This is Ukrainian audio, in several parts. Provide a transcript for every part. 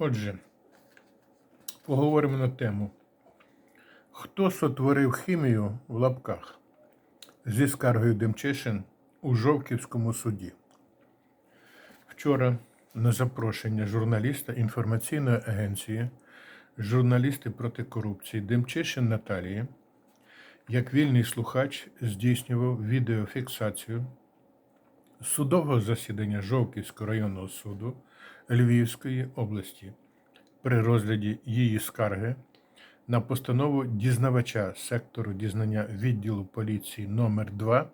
Отже, поговоримо на тему. Хто сотворив хімію в лапках зі скаргою Демчишин у Жовківському суді? Вчора на запрошення журналіста інформаційної агенції журналісти проти корупції Демчишин Наталії, як вільний слухач, здійснював відеофіксацію судового засідання Жовківського районного суду Львівської області. При розгляді її скарги на постанову дізнавача сектору дізнання відділу поліції номер 2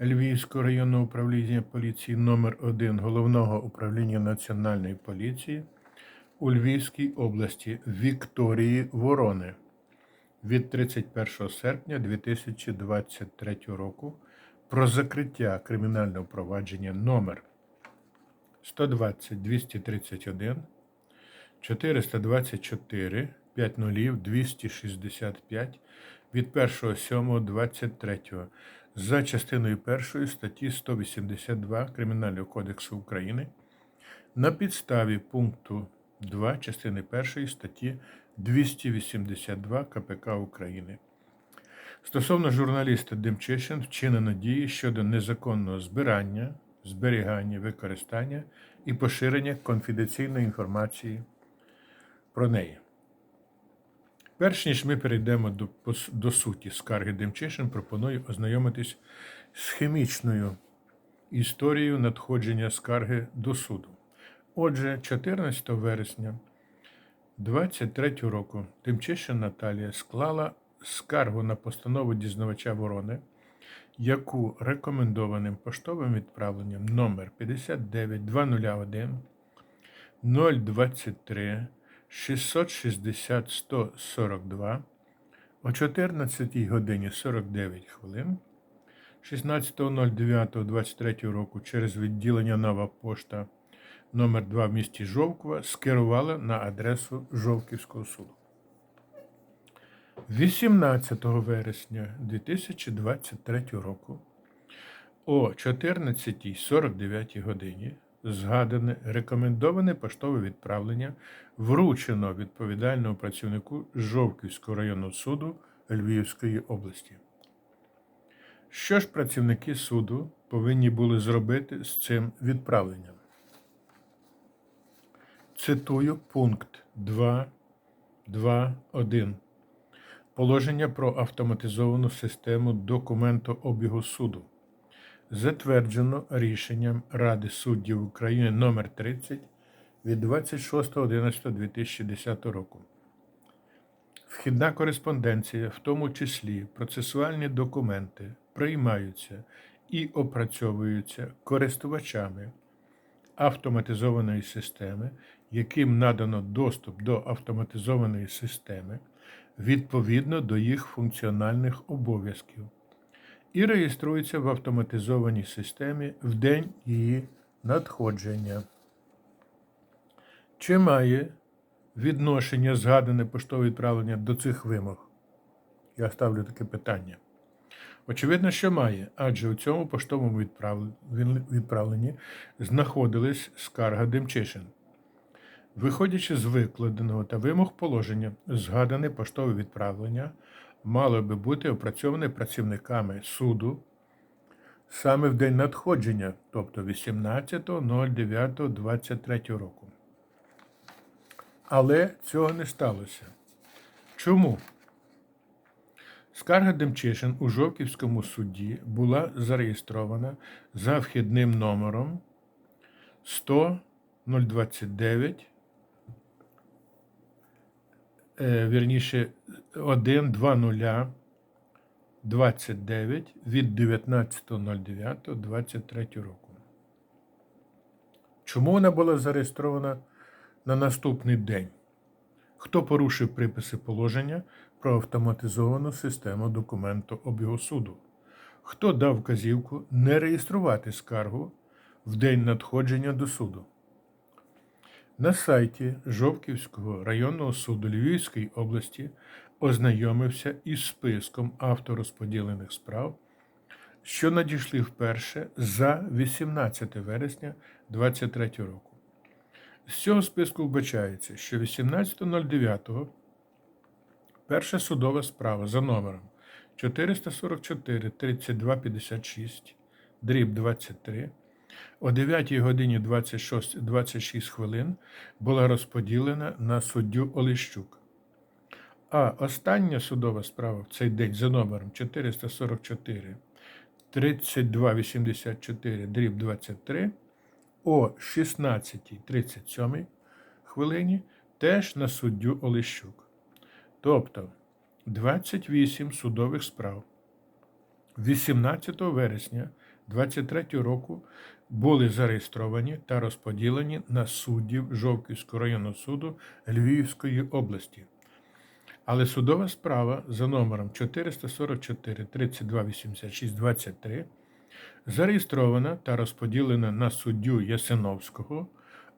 Львівського районного управління поліції номер 1 Головного управління Національної поліції у Львівській області Вікторії Ворони від 31 серпня 2023 року про закриття кримінального провадження номер 120 231 424 50 265 від 1.7.23 за частиною 1 статті 182 Кримінального кодексу України на підставі пункту 2 частини 1 статті 282 КПК України. Стосовно журналіста Демчишин вчинено дії щодо незаконного збирання, зберігання, використання і поширення конфіденційної інформації про неї. Перш ніж ми перейдемо до, до суті скарги Демчишин, пропоную ознайомитись з хімічною історією надходження скарги до суду. Отже, 14 вересня 23 року Тимчишин Наталія склала скаргу на постанову дізнавача Ворони, яку рекомендованим поштовим відправленням номер 59201 023 660 142 о 14 годині 49 хвилин 16.09.23 року через відділення Нова Пошта номер 2 в місті Жовкова скерувала на адресу Жовківського суду. 18 вересня 2023 року о 14.49 годині згадане рекомендоване поштове відправлення вручено відповідальному працівнику Жовківського районного суду Львівської області. Що ж працівники суду повинні були зробити з цим відправленням? Цитую пункт 2.2.1 Положення про автоматизовану систему документообігу суду. Затверджено рішенням Ради суддів України номер 30 від 26.11.2010 року. Вхідна кореспонденція, в тому числі процесуальні документи, приймаються і опрацьовуються користувачами автоматизованої системи, яким надано доступ до автоматизованої системи відповідно до їх функціональних обов'язків і реєструється в автоматизованій системі в день її надходження. Чи має відношення згадане поштове відправлення до цих вимог? Я ставлю таке питання. Очевидно, що має, адже у цьому поштовому відправленні знаходилась скарга Демчишин. Виходячи з викладеного та вимог положення, згадане поштове відправлення мало би бути опрацьоване працівниками суду саме в день надходження, тобто 18.09.23 року. Але цього не сталося. Чому? Скарга Демчишин у Жовківському суді була зареєстрована за вхідним номером 100 029 е, вірніше 1.2029 від 19.09.23 року. Чому вона була зареєстрована на наступний день? Хто порушив приписи положення про автоматизовану систему документообігу суду? Хто дав вказівку не реєструвати скаргу в день надходження до суду? На сайті Жовківського районного суду Львівської області ознайомився із списком авторозподілених справ, що надійшли вперше за 18 вересня 2023 року. З цього списку вбачається, що 18.09 перша судова справа за номером 444 3256 дріб 23 о 9 годині 26, 26 хвилин була розподілена на суддю Олещук. А остання судова справа в цей день за номером 444 3284 дріб 23 о 16.37 хвилині теж на суддю Олещук. Тобто 28 судових справ 18 вересня 23 року були зареєстровані та розподілені на суддів Жовківського районного суду Львівської області. Але судова справа за номером 444 32 86 23 зареєстрована та розподілена на суддю Ясиновського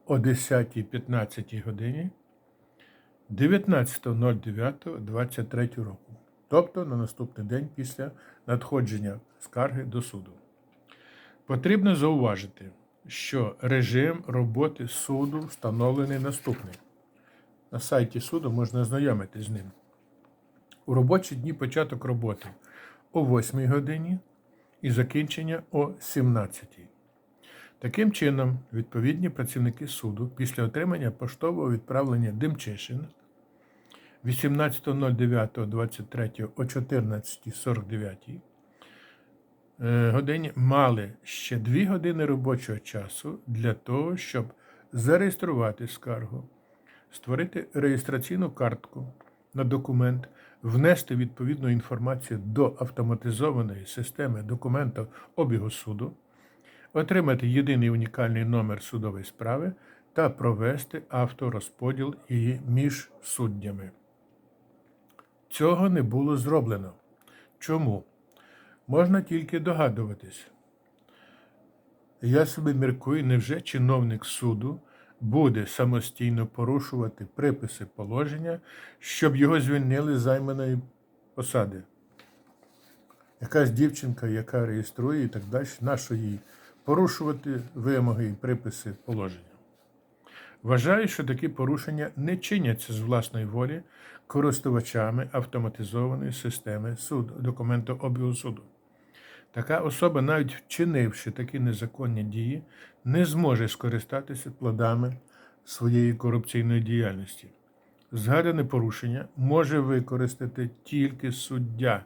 о 10.15 годині 19.09.23 року, тобто на наступний день після надходження скарги до суду. Потрібно зауважити, що режим роботи суду встановлений наступний. На сайті суду можна ознайомитись з ним. У робочі дні початок роботи о 8 годині і закінчення о 17. Таким чином, відповідні працівники суду після отримання поштового відправлення Демчишин 18.09.23 о 14.49 е, годині мали ще 2 години робочого часу для того, щоб зареєструвати скаргу, створити реєстраційну картку на документ, внести відповідну інформацію до автоматизованої системи документів обігу суду, отримати єдиний унікальний номер судової справи та провести авторозподіл її між суддями. Цього не було зроблено. Чому? Можна тільки догадуватись. Я собі міркую, невже чиновник суду буде самостійно порушувати приписи положення, щоб його звільнили з займаної посади. Якась дівчинка, яка реєструє і так далі, нащо їй порушувати вимоги і приписи положення. Вважаю, що такі порушення не чиняться з власної волі користувачами автоматизованої системи суду, документообігу суду. Така особа, навіть вчинивши такі незаконні дії, не зможе скористатися плодами своєї корупційної діяльності. Згадане порушення може використати тільки суддя,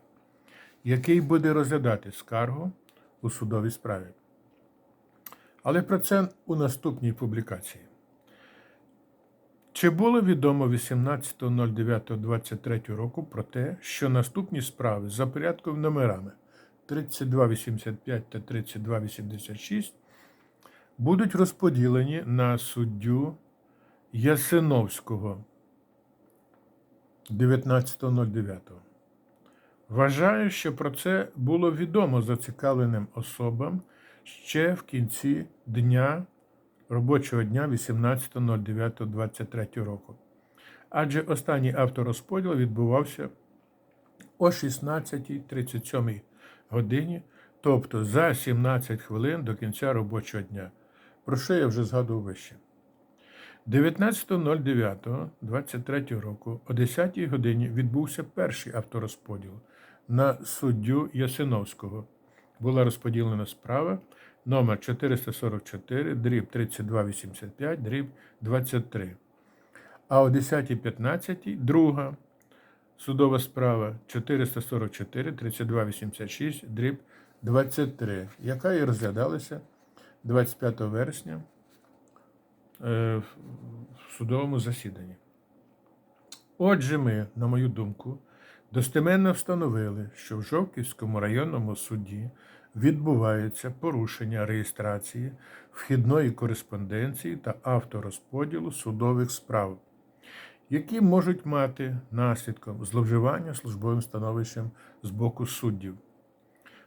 який буде розглядати скаргу у судовій справі. Але про це у наступній публікації. Чи було відомо 18.09.23 року про те, що наступні справи за порядковими номерами 3285 та 3286 будуть розподілені на суддю Ясиновського 19.09. Вважаю, що про це було відомо зацікавленим особам ще в кінці дня робочого дня 18.09.23 року. Адже останній авторозподіл відбувався о 16.37 годині, тобто за 17 хвилин до кінця робочого дня, про що я вже згадував вище. 19.09.23 року о 10 годині відбувся перший авторозподіл на суддю Ясиновського. Була розподілена справа номер 444 дріб 3285 дріб 23. А о 10.15 друга судова справа 444 3286 дріб 23, яка і розглядалася 25 вересня е, в судовому засіданні. Отже, ми, на мою думку, достеменно встановили, що в Жовківському районному суді відбувається порушення реєстрації вхідної кореспонденції та авторозподілу судових справ, які можуть мати наслідком зловживання службовим становищем з боку суддів.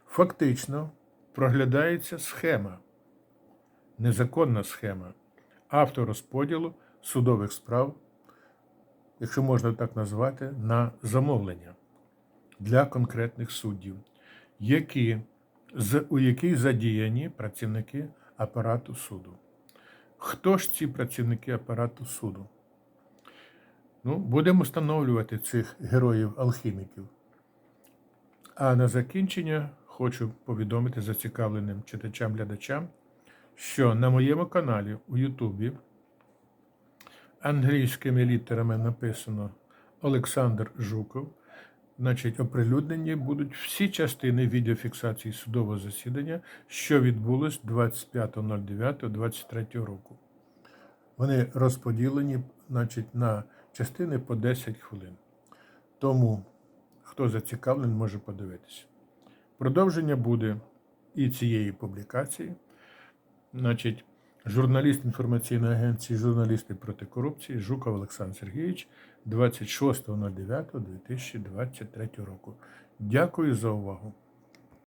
Фактично проглядається схема, незаконна схема авторозподілу судових справ, якщо можна так назвати, на замовлення для конкретних суддів, які, у якій задіяні працівники апарату суду. Хто ж ці працівники апарату суду? Ну, будемо встановлювати цих героїв-алхіміків. А на закінчення хочу повідомити зацікавленим читачам-глядачам, що на моєму каналі у Ютубі англійськими літерами написано Олександр Жуков. Значить, оприлюднені будуть всі частини відеофіксації судового засідання, що відбулось 25.09.23 року. Вони розподілені значить, на частини по 10 хвилин. Тому, хто зацікавлений, може подивитися. Продовження буде і цієї публікації. Значить, журналіст інформаційної агенції Журналісти проти корупції Жуков Олександр Сергійович 26.09.2023 року. Дякую за увагу.